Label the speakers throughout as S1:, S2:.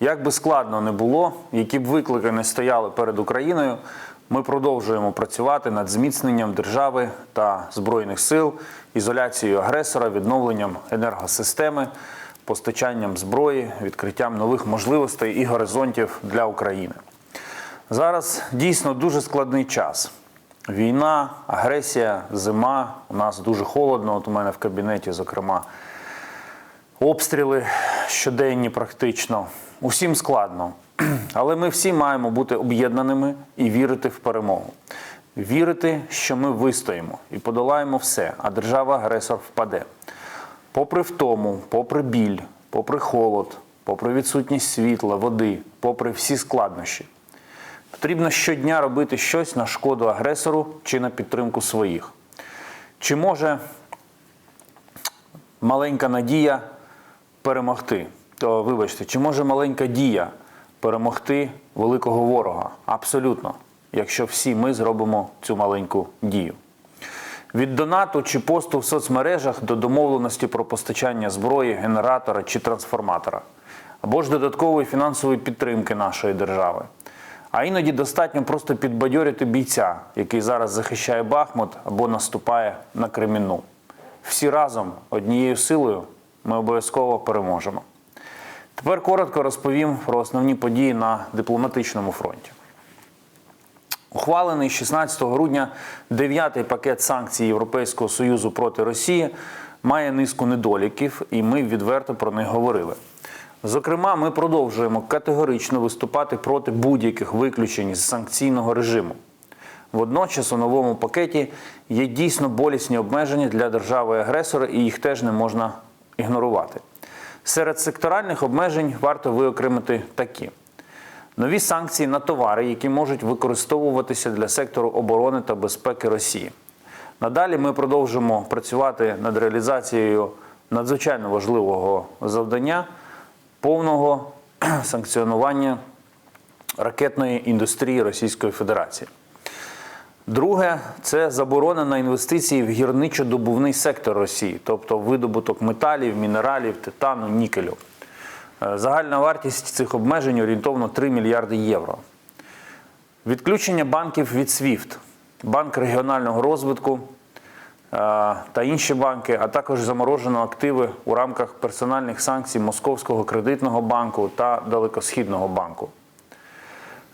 S1: Як би складно не було, які б виклики не стояли перед Україною, ми продовжуємо працювати над зміцненням держави та збройних сил, ізоляцією агресора, відновленням енергосистеми, постачанням зброї, відкриттям нових можливостей і горизонтів для України. Зараз дійсно дуже складний час. Війна, агресія, зима. У нас дуже холодно. От у мене в кабінеті, зокрема, обстріли щоденні практично. Усім складно. Але ми всі маємо бути об'єднаними і вірити в перемогу. Вірити, що ми вистоїмо і подолаємо все, а держава-агресор впаде. Попри втому, попри біль, попри холод, попри відсутність світла, води, попри всі складнощі. Потрібно щодня робити щось на шкоду агресору чи на підтримку своїх. Чи може маленька надія перемогти? То вибачте, чи може маленька дія перемогти великого ворога? Абсолютно, якщо всі ми зробимо цю маленьку дію. Від донату чи посту в соцмережах до домовленості про постачання зброї, генератора чи трансформатора, або ж додаткової фінансової підтримки нашої держави. А іноді достатньо просто підбадьорити бійця, який зараз захищає Бахмут або наступає на Кремінну. Всі разом однією силою ми обов'язково переможемо. Тепер коротко розповім про основні події на дипломатичному фронті. Ухвалений 16 грудня дев'ятий пакет санкцій Європейського Союзу проти Росії має низку недоліків, і ми відверто про них говорили. Зокрема, ми продовжуємо категорично виступати проти будь-яких виключень з санкційного режиму. Водночас у новому пакеті є дійсно болісні обмеження для держави-агресора, і їх теж не можна ігнорувати. Серед секторальних обмежень варто виокремити такі: нові санкції на товари, які можуть використовуватися для сектору оборони та безпеки Росії. Надалі ми продовжимо працювати над реалізацією надзвичайно важливого завдання повного санкціонування ракетної індустрії Російської Федерації. Друге це заборона на інвестиції в гірничо-добувний сектор Росії, тобто видобуток металів, мінералів, титану, нікелю. Е, Загальна вартість цих обмежень орієнтовно 3 мільярди євро. Відключення банків від SWIFT, Банк регіонального розвитку е, та інші банки, а також заморожено активи у рамках персональних санкцій Московського кредитного банку та Далекосхідного банку.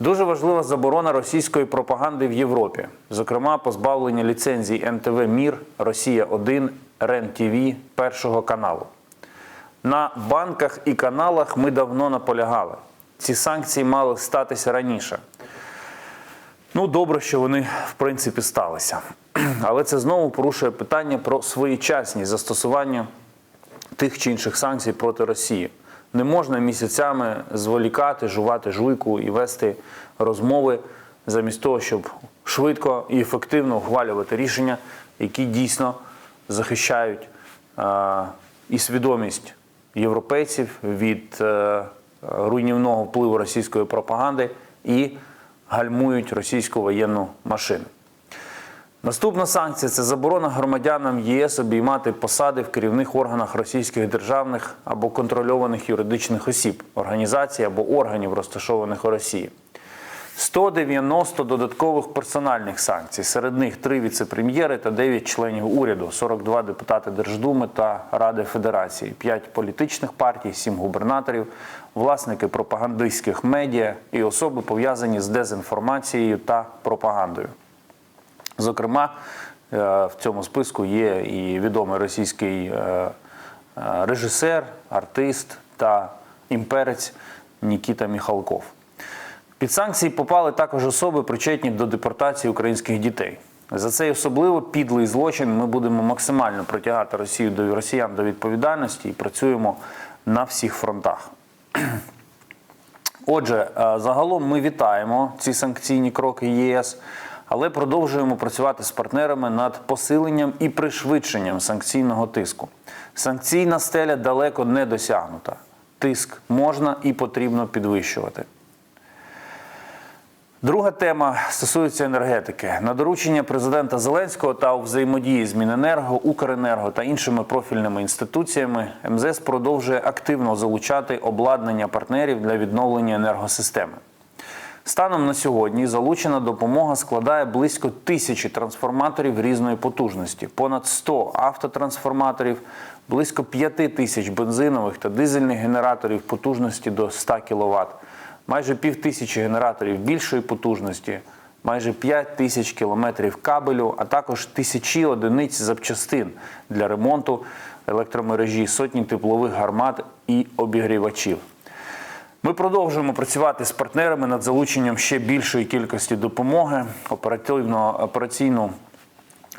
S1: Дуже важлива заборона російської пропаганди в Європі, зокрема позбавлення ліцензій НТВ Мір, Росія 1 РЕН ТВ, першого каналу. На банках і каналах ми давно наполягали. Ці санкції мали статися раніше. Ну, добре, що вони в принципі сталися. Але це знову порушує питання про своєчасність застосування тих чи інших санкцій проти Росії. Не можна місяцями зволікати, жувати жуйку і вести розмови замість того, щоб швидко і ефективно ухвалювати рішення, які дійсно захищають е, і свідомість європейців від е, руйнівного впливу російської пропаганди і гальмують російську воєнну машину. Наступна санкція це заборона громадянам ЄС обіймати посади в керівних органах російських державних або контрольованих юридичних осіб, організацій або органів, розташованих у Росії. 190 додаткових персональних санкцій. Серед них 3 віцепрем'єри та 9 членів уряду, 42 депутати Держдуми та Ради Федерації, 5 політичних партій, 7 губернаторів, власники пропагандистських медіа і особи пов'язані з дезінформацією та пропагандою. Зокрема, е, в цьому списку є і відомий російський е, е, режисер, артист та імперець Нікіта Міхалков. Під санкції попали також особи, причетні до депортації українських дітей. За цей особливо підлий злочин ми будемо максимально притягати Росію до росіян до відповідальності і працюємо на всіх фронтах. Отже, загалом ми вітаємо ці санкційні кроки ЄС, але продовжуємо працювати з партнерами над посиленням і пришвидшенням санкційного тиску. Санкційна стеля далеко не досягнута. Тиск можна і потрібно підвищувати. Друга тема стосується енергетики. На доручення президента Зеленського та у взаємодії з Міненерго, Укренерго та іншими профільними інституціями МЗС продовжує активно залучати обладнання партнерів для відновлення енергосистеми. Станом на сьогодні залучена допомога складає близько тисячі трансформаторів різної потужності, понад 100 автотрансформаторів, близько 5 тисяч бензинових та дизельних генераторів потужності до 100 кВт, майже пів тисячі генераторів більшої потужності, майже 5 тисяч кілометрів кабелю, а також тисячі одиниць запчастин для ремонту електромережі, сотні теплових гармат і обігрівачів. Ми продовжуємо працювати з партнерами над залученням ще більшої кількості допомоги. Оперативно операційну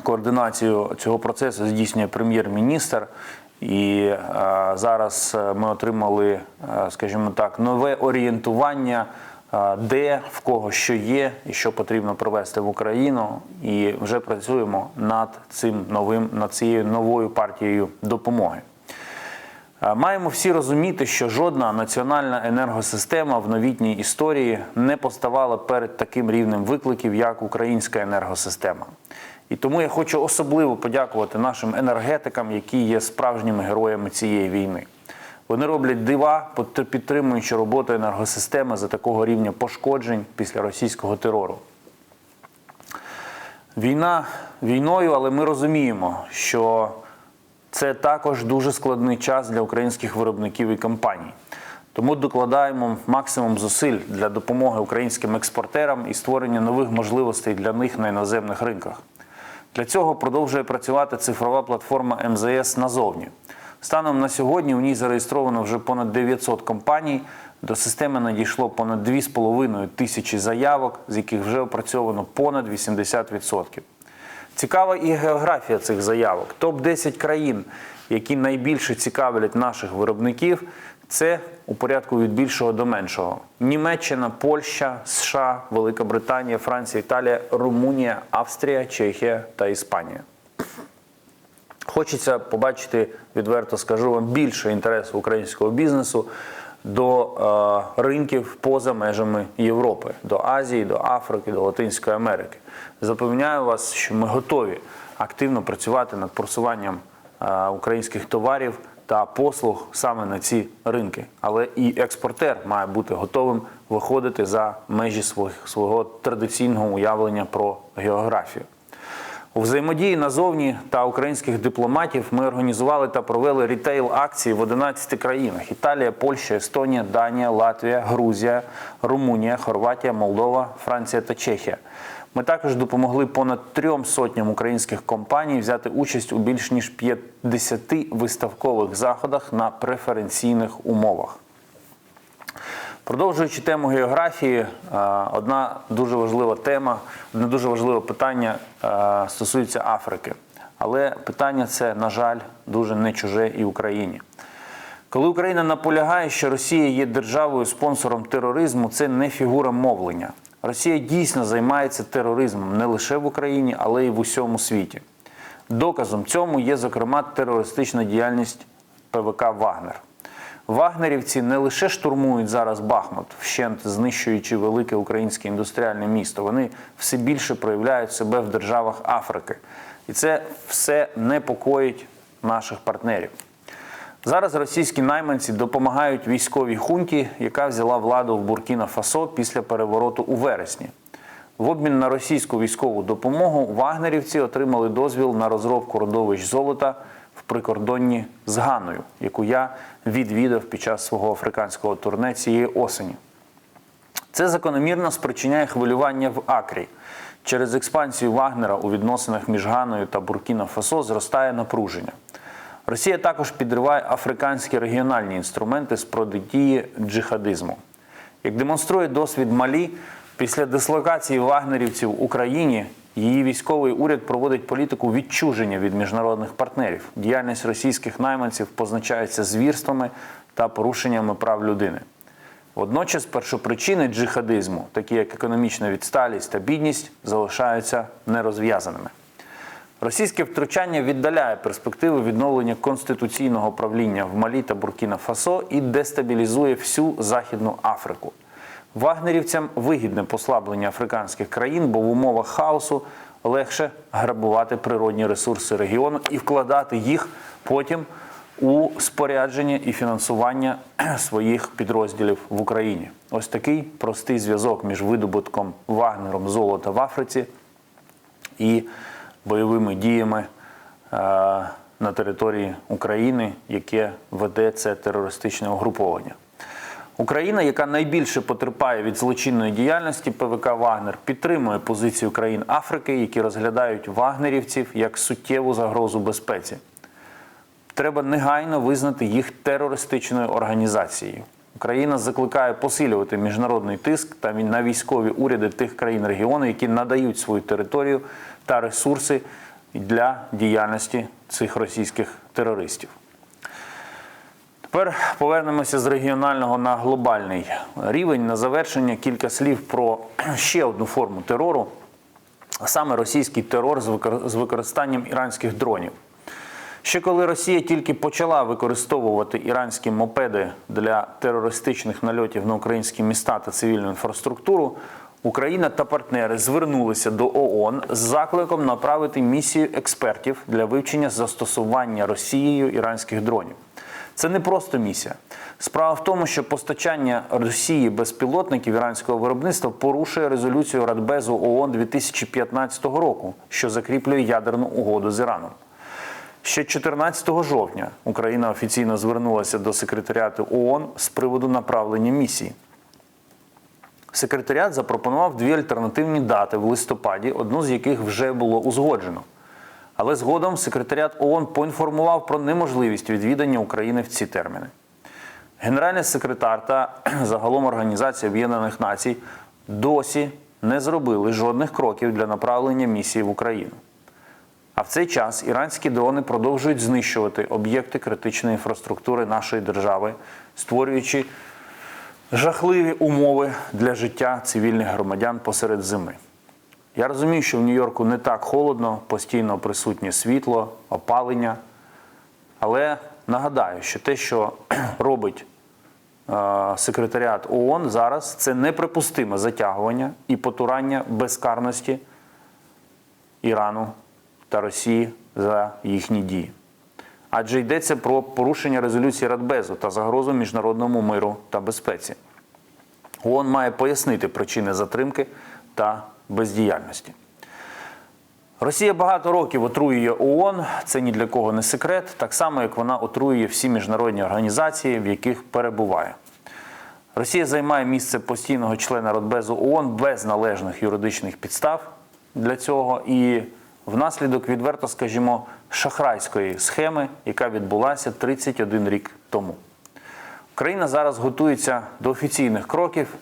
S1: координацію цього процесу здійснює прем'єр-міністр. І е, зараз е, ми отримали, е, скажімо так, нове орієнтування, де в кого що є і що потрібно привезти в Україну. І вже працюємо над цим новим над цією новою партією допомоги. Е, Маємо всі розуміти, що жодна національна енергосистема в новітній історії не поставала перед таким рівнем викликів, як українська енергосистема. І тому я хочу особливо подякувати нашим енергетикам, які є справжніми героями цієї війни. Вони роблять дива, підтримуючи роботу енергосистеми за такого рівня пошкоджень після російського терору. Війна війною, але ми розуміємо, що це також дуже складний час для українських виробників і компаній. Тому докладаємо максимум зусиль для допомоги українським експортерам і створення нових можливостей для них на іноземних ринках. Для цього продовжує працювати цифрова платформа МЗС назовні. Станом на сьогодні у ній зареєстровано вже понад 900 компаній. До системи надійшло понад 2,5 тисячі заявок, з яких вже опрацьовано понад 80%. Цікава і географія цих заявок. Топ-10 країн, які найбільше цікавлять наших виробників, це у порядку від більшого до меншого: Німеччина, Польща, США, Велика Британія, Франція, Італія, Румунія, Австрія, Чехія та Іспанія. Хочеться побачити, відверто скажу вам, більше інтересу українського бізнесу до е, ринків поза межами Європи, до Азії, до Африки, до Латинської Америки. Запевняю вас, що ми готові активно працювати над просуванням е, українських товарів та послуг саме на ці ринки. Але і експортер має бути готовим виходити за межі свого, свого традиційного уявлення про географію. У взаємодії назовні та українських дипломатів ми організували та провели рітейл-акції в 11 країнах: Італія, Польща, Естонія, Данія, Латвія, Грузія, Румунія, Хорватія, Молдова, Франція та Чехія. Ми також допомогли понад трьом сотням українських компаній взяти участь у більш ніж 50 виставкових заходах на преференційних умовах. Продовжуючи тему географії, е, одна дуже важлива тема, одне дуже важливе питання е, стосується Африки. Але питання це, на жаль, дуже не чуже і Україні. Коли Україна наполягає, що Росія є державою спонсором тероризму, це не фігура мовлення. Росія дійсно займається тероризмом не лише в Україні, але й в усьому світі. Доказом цьому є, зокрема, терористична діяльність ПВК Вагнер. Вагнерівці не лише штурмують зараз Бахмут, вщент знищуючи велике українське індустріальне місто. Вони все більше проявляють себе в державах Африки. І це все непокоїть наших партнерів. Зараз російські найманці допомагають військовій хунті, яка взяла владу в Буркіна Фасо після перевороту у вересні. В обмін на російську військову допомогу вагнерівці отримали дозвіл на розробку родовищ золота прикордонні з Ганою, яку я відвідав під час свого африканського турне цієї осені. Це закономірно спричиняє хвилювання в Акрі. Через експансію Вагнера у відносинах між Ганою та Буркіна Фасо зростає напруження. Росія також підриває африканські регіональні інструменти з протидії джихадизму. Як демонструє досвід Малі, після дислокації вагнерівців в Україні її військовий уряд проводить політику відчуження від міжнародних партнерів. Діяльність російських найманців позначається звірствами та порушеннями прав людини. Водночас першопричини джихадизму, такі як економічна відсталість та бідність, залишаються нерозв'язаними. Російське втручання віддаляє перспективи відновлення конституційного правління в Малі та Буркіна Фасо і дестабілізує всю Західну Африку. Вагнерівцям вигідне послаблення африканських країн, бо в умовах хаосу легше грабувати природні ресурси регіону і вкладати їх потім у спорядження і фінансування своїх підрозділів в Україні. Ось такий простий зв'язок між видобутком Вагнером золота в Африці і бойовими діями е, на території України, яке веде це терористичне угруповання. Україна, яка найбільше потерпає від злочинної діяльності ПВК Вагнер, підтримує позицію країн Африки, які розглядають вагнерівців як суттєву загрозу безпеці. Треба негайно визнати їх терористичною організацією. Україна закликає посилювати міжнародний тиск та на військові уряди тих країн регіону, які надають свою територію та ресурси для діяльності цих російських терористів. Тепер повернемося з регіонального на глобальний рівень. На завершення кілька слів про ще одну форму терору, а саме російський терор з викор- з використанням іранських дронів. Ще коли Росія тільки почала використовувати іранські мопеди для терористичних нальотів на українські міста та цивільну інфраструктуру, Україна та партнери звернулися до ООН з закликом направити місію експертів для вивчення застосування Росією іранських дронів. Це не просто місія. Справа в тому, що постачання Росії безпілотників іранського виробництва порушує резолюцію Радбезу ООН 2015 року, що закріплює ядерну угоду з Іраном. Ще 14 жовтня Україна офіційно звернулася до секретаріату ООН з приводу направлення місії. Секретаріат запропонував дві альтернативні дати в листопаді, одну з яких вже було узгоджено. Але згодом секретаріат ООН поінформував про неможливість відвідання України в ці терміни. Генеральний секретар та загалом Організація Об'єднаних Націй досі не зробили жодних кроків для направлення місії в Україну. А в цей час іранські дрони продовжують знищувати об'єкти критичної інфраструктури нашої держави, створюючи жахливі умови для життя цивільних громадян посеред зими. Я розумію, що в Нью-Йорку не так холодно, постійно присутнє світло, опалення. Але нагадаю, що те, що робить е, секретаріат ООН зараз, це неприпустиме затягування і потурання безкарності Ірану та Росії за їхні дії. Адже йдеться про порушення резолюції Радбезу та загрозу міжнародному миру та безпеці. ООН має пояснити причини затримки та бездіяльності. Росія багато років отруює ООН, це ні для кого не секрет, так само як вона отруює всі міжнародні організації, в яких перебуває. Росія займає місце постійного члена Радбезу ООН без належних юридичних підстав для цього і внаслідок відверто, скажімо, шахрайської схеми, яка відбулася 31 рік тому. Україна зараз готується до офіційних кроків,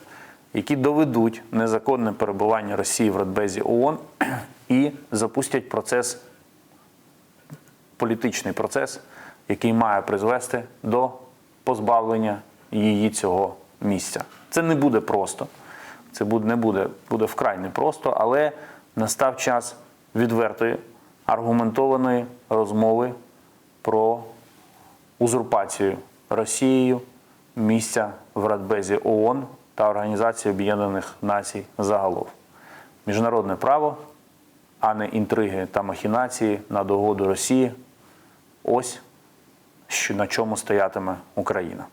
S1: які доведуть незаконне перебування Росії в Радбезі ООН і запустять процес, політичний процес, який має призвести до позбавлення її цього місця. Це не буде просто, це буде, не буде, буде вкрай непросто, але настав час відвертої, аргументованої розмови про узурпацію Росією місця в Радбезі ООН та Організації Об'єднаних Націй загалом. Міжнародне право, а не інтриги та махінації на догоду Росії. Ось що на чому стоятиме Україна.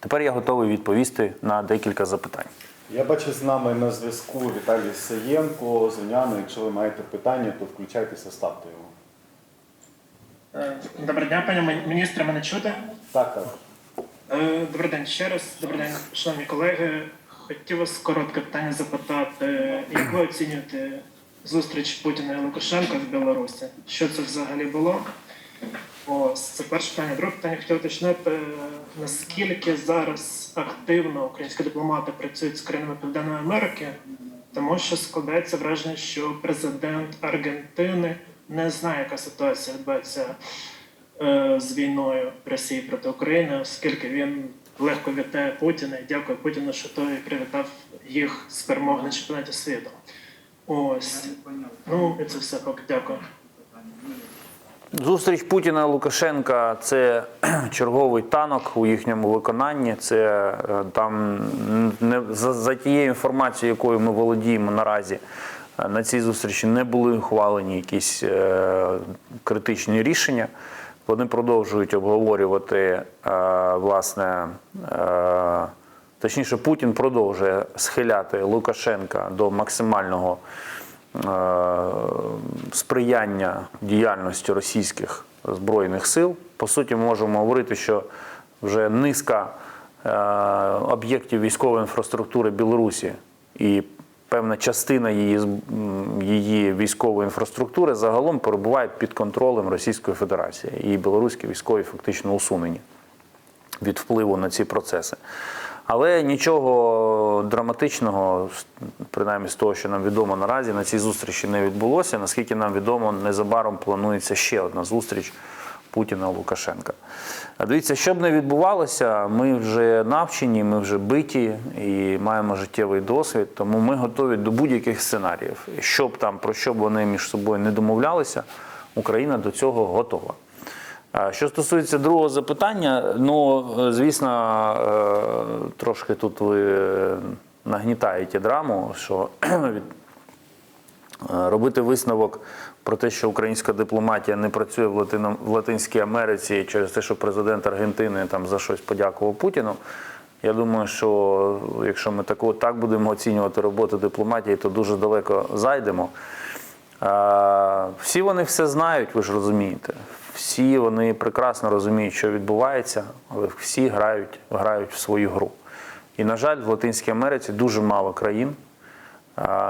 S1: Тепер я готовий відповісти на декілька запитань.
S2: Я бачу з нами на зв'язку Віталій Саєнко, Зеняно. Якщо ви маєте питання, то включайтеся, ставте його.
S3: Е, Доброго дня, пане міністре, мене чути?
S2: Так, так.
S3: Е, Добрий день ще раз. Добрий день, шановні колеги. Хотів вас коротке питання запитати. Як ви оцінюєте зустріч Путіна і Лукашенка в Білорусі? Що це взагалі було? Ось це перше питання. Друге питання хотів уточнити, наскільки зараз активно українські дипломати працюють з країнами Південної Америки, тому що складається враження, що президент Аргентини не знає, яка ситуація відбувається з війною Росії проти України, оскільки він легко вітає Путіна і дякує Путіну, що той привітав їх з перемоги на чемпіонаті світу. Ось. Ну і це все поки. Дякую.
S1: Зустріч Путіна Лукашенка це черговий танок у їхньому виконанні. Це е, там не за, за тією інформацією, якою ми володіємо наразі. е, На цій зустрічі не були ухвалені якісь е, критичні рішення. Вони продовжують обговорювати е, власне. Е, Точніше, Путін продовжує схиляти Лукашенка до максимального е, сприяння діяльності російських збройних сил. По суті, ми можемо говорити, що вже низка об'єктів військової інфраструктури Білорусі і певна частина її, її військової інфраструктури загалом перебуває під контролем Російської Федерації. І білоруські військові фактично усунені від впливу на ці процеси. Але нічого драматичного, принаймні з того, що нам відомо наразі, на цій зустрічі не відбулося. Наскільки нам відомо, незабаром планується ще одна зустріч Путіна Лукашенка. А Дивіться, що б не відбувалося, ми вже навчені, ми вже биті і маємо життєвий досвід, тому ми готові до будь-яких сценаріїв. Щоб там про що б вони між собою не домовлялися, Україна до цього готова. Що стосується другого запитання, ну звісно, е, трошки тут ви нагнітаєте драму, що від- робити висновок про те, що українська дипломатія не працює в, Латино, в Латинській Америці через те, що президент Аргентини там за щось подякував Путіну. Я думаю, що якщо ми таку, так будемо оцінювати роботу дипломатії, то дуже далеко зайдемо. Е, Всі вони все знають, ви ж розумієте. Всі вони прекрасно розуміють, що відбувається, але всі грають, грають в свою гру. І, на жаль, в Латинській Америці дуже мало країн, е,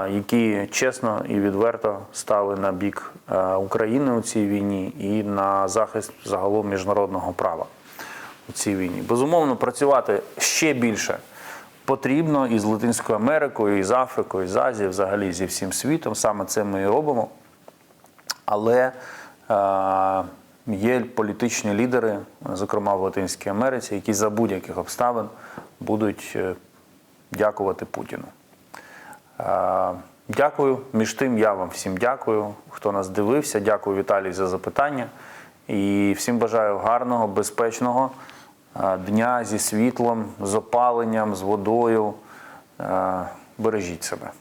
S1: які чесно і відверто стали на бік України у цій війні і на захист загалом міжнародного права у цій війні. Безумовно, працювати ще більше потрібно і з Латинською Америкою, і з Африкою, і з Азією, взагалі зі всім світом. Саме це ми і робимо. Але е, є політичні лідери, зокрема в Латинській Америці, які за будь-яких обставин будуть е, дякувати Путіну. Е, Дякую. Між тим, я вам всім дякую, хто нас дивився. Дякую, Віталій, за запитання. І всім бажаю гарного, безпечного е, дня зі світлом, з опаленням, з водою. Е, Бережіть себе.